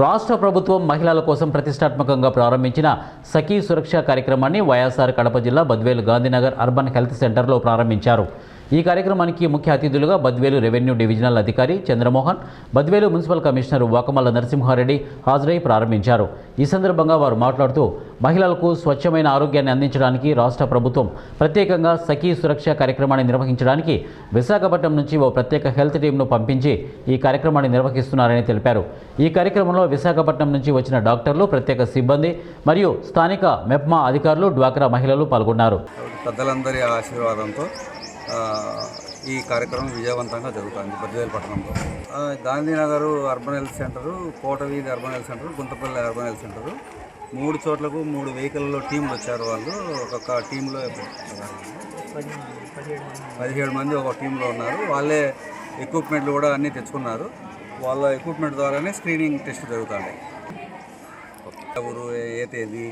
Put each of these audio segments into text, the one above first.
రాష్ట్ర ప్రభుత్వం మహిళల కోసం ప్రతిష్టాత్మకంగా ప్రారంభించిన సఖీ సురక్ష కార్యక్రమాన్ని వైఎస్ఆర్ కడప జిల్లా బద్వేలు గాంధీనగర్ అర్బన్ హెల్త్ సెంటర్లో ప్రారంభించారు. ఈ కార్యక్రమానికి ముఖ్య అతిథులుగా బద్వేలు రెవెన్యూ డివిజనల్ అధికారి చంద్రమోహన్ బద్వేలు మున్సిపల్ కమిషనర్ వాకమల్ల నరసింహారెడ్డి హాజరై ప్రారంభించారు. ఈ సందర్భంగా వారు మాట్లాడుతూ మహిళలకు స్వచ్ఛమైన ఆరోగ్యాన్ని అందించడానికి రాష్ట్ర ప్రభుత్వం ప్రత్యేకంగా సఖీ సురక్ష కార్యక్రమాన్ని నిర్వహించడానికి విశాఖపట్నం నుంచి ఓ ప్రత్యేక హెల్త్ టీంను పంపించి ఈ కార్యక్రమాన్ని నిర్వహిస్తున్నారని తెలిపారు. ఈ కార్యక్రమంలో విశాఖపట్నం నుంచి వచ్చిన డాక్టర్లు ప్రత్యేక సిబ్బంది మరియు స్థానిక మెప్మా అధికారులు డ్వాక్రా మహిళలు పాల్గొన్నారు. పెద్దలందరి ఆశీర్వాదంతో ఈ కార్యక్రమం విజయవంతంగా జరుగుతుంది బద్వేలు పట్టణంలో Gandhinagar urban health centre Kotaveedhi urban health centre Guntapalli urban health centre మూడు చోట్లకు మూడు వెహికల్లో టీంలు వచ్చారు వాళ్ళు. ఒక్కొక్క టీంలో పదిహేడు మంది ఒక టీంలో ఉన్నారు. వాళ్ళే ఎక్విప్మెంట్లు కూడా అన్నీ తెచ్చుకున్నారు. వాళ్ళ ఎక్విప్మెంట్ ద్వారానే స్క్రీనింగ్ టెస్ట్ జరుగుతుంది. ఎవరు ఏ తేదీ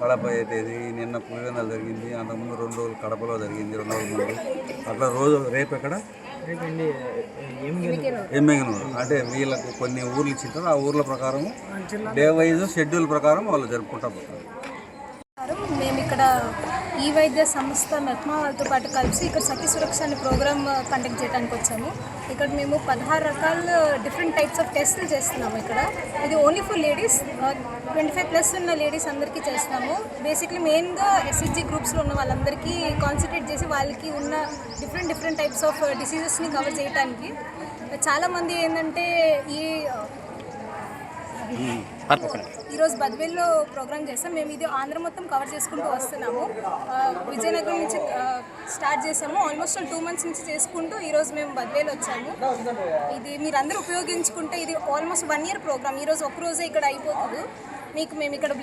కడప ఏ తేదీ నిన్న పులివెందలు జరిగింది అంతకుముందు రెండు రోజులు కడపలో జరిగింది రెండు రోజుల ముందు. అట్లా రోజు రేపు ఎక్కడ? ఎమ్మెగనూరు. అంటే వీళ్ళకు కొన్ని ఊర్లు ఇచ్చింటారు ఆ ఊర్ల ప్రకారం డే వైజ్ షెడ్యూల్ ప్రకారం వాళ్ళు జరుపుకుంటా పోతారు. మేము ఇక్కడ ఈ వైద్య సంస్థ మెప్మా వాళ్ళతో పాటు కలిసి ఇక్కడ సఖీ సురక్ష అనే ప్రోగ్రామ్ కండక్ట్ చేయడానికి వచ్చాము. ఇక్కడ మేము పదహారు రకాల డిఫరెంట్ టైప్స్ ఆఫ్ టెస్ట్లు చేస్తున్నాము ఇక్కడ. ఇది only for ladies twenty five plus ఉన్న లేడీస్ అందరికీ చేస్తున్నాము. బేసిక్లీ మెయిన్గా ఎస్హెచ్జి గ్రూప్స్లో ఉన్న వాళ్ళందరికీ కాన్సన్ట్రేట్ చేసి వాళ్ళకి ఉన్న డిఫరెంట్ డిఫరెంట్ టైప్స్ ఆఫ్ డిసీజెస్ని కవర్ చేయడానికి చాలామంది ఏంటంటే ఈ ఈరోజు బద్వేల్లో ప్రోగ్రామ్ చేస్తాం. మేము ఇది ఆంధ్ర మొత్తం కవర్ చేసుకుంటూ వస్తున్నాము. విజయనగరం నుంచి స్టార్ట్ చేసాము. ఆల్మోస్ట్ టూ మంత్స్ నుంచి చేసుకుంటూ ఈరోజు మేము బద్వేలు వచ్చాము. ఇది మీరు అందరూ ఉపయోగించుకుంటే ఇది ఆల్మోస్ట్ వన్ ఇయర్ ప్రోగ్రామ్ ఈరోజు ఒక్కరోజే ఇక్కడ అయిపోతుంది. మీకు మేము ఇక్కడ